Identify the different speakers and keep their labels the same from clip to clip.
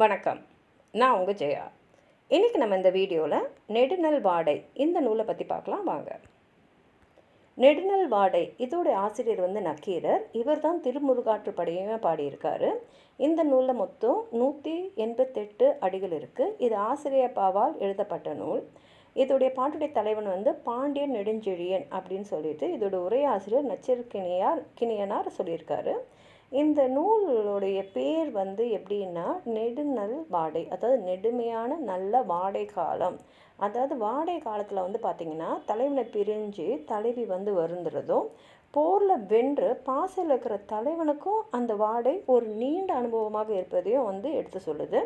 Speaker 1: வணக்கம். நான் உங்கள் ஜெயா. இன்றைக்கி நம்ம இந்த வீடியோவில் நெடுநல் வாடை இந்த நூலை பற்றி பார்க்கலாம் வாங்க. நெடுநல் வாடை இதோடைய ஆசிரியர் வந்து நக்கீரர். இவர் தான் திருமுருகாற்று படையுமே பாடியிருக்காரு. இந்த நூலில் மொத்தம் நூற்றி எண்பத்தெட்டு அடிகள் இருக்குது இது ஆசிரியர் பாவால் எழுதப்பட்ட நூல். இதோடைய பாட்டுடைய தலைவன் வந்து பாண்டியன் நெடுஞ்செழியன் அப்படின்னு சொல்லிட்டு இதோட உரையாசிரியர் நச்சிற்கிணியார் கிணியனார் சொல்லியிருக்காரு. இந்த நூலுடைய பேர் வந்து எப்படின்னா நெடுநல் வாடை அதாவது நெடுமையான நல்ல வாடை காலம். அதாவது வாடை காலத்தில் வந்து பார்த்திங்கன்னா தலைவனை பிரிஞ்சு தலைவி வந்து வருந்துறதும் போரில் வென்று பாசையில் இருக்கிற தலைவனுக்கும் அந்த வாடை ஒரு நீண்ட அனுபவமாக இருப்பதையும் வந்து எடுத்து சொல்லுது.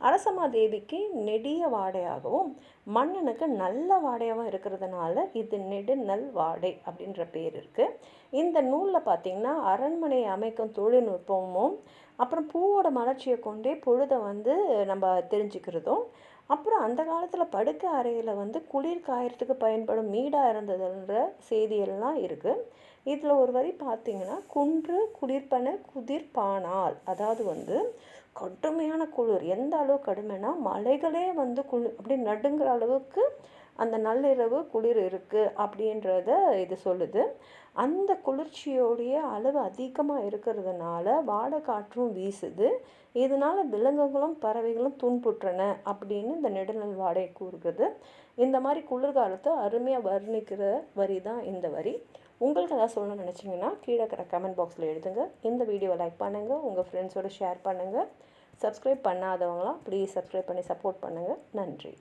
Speaker 1: அரசமாதேவிக்கு நெடிய வாடையாகவும் மன்னனுக்கு நல்ல வாடையாகவும் இருக்கிறதுனால இது நெடுநல் வாடை அப்படின்ற பேர் இருக்குது இந்த நூலில் பார்த்திங்கன்னா அரண்மனை அமைக்கும் தொழில்நுட்பமும் அப்புறம் பூவோட மலர்ச்சியை கொண்டே பொழுதை வந்து நம்ம தெரிஞ்சுக்கிறதும் அப்புறம் அந்த காலத்தில் படுக்கை அறையில் வந்து குளிர் காயறதுக்கு பயன்படும் மீடாக இருந்ததுன்ற செய்தியெல்லாம் இருக்குது இதில் ஒரு வரி பார்த்திங்கன்னா குன்று குளிர்பன குதிர்பானால் அதாவது வந்து கடுமையான குளிர். எந்த அளவு கடுமைனா மலைகளே வந்து குளிர் அப்படி நடுங்கிற அளவுக்கு அந்த நள்ளிரவு குளிர் இருக்குது அப்படின்றத இது சொல்லுது. அந்த குளிர்ச்சியோடைய அளவு அதிகமாக இருக்கிறதுனால வாடை காற்றும் வீசுது. இதனால் விலங்குகளும் பறவைகளும் துன்புற்றன அப்படின்னு இந்த நெடுநல் வாடகை கூறுகிறது. இந்த மாதிரி குளிர்காலத்தை அருமையாக வர்ணிக்கிற வரி தான் இந்த வரி. உங்களுக்கு ஏதாவது சொல்லணும்னு நினச்சிங்கன்னா கீழே இருக்கிற கமெண்ட் பாக்ஸில் எழுதுங்க. இந்த வீடியோவை லைக் பண்ணுங்கள் உங்கள் ஃப்ரெண்ட்ஸோடு ஷேர் பண்ணுங்கள் சப்ஸ்கிரைப் பண்ணாதவங்களாம் ப்ளீஸ் சப்ஸ்கிரைப் பண்ணி சப்போர்ட் பண்ணுங்கள் நன்றி.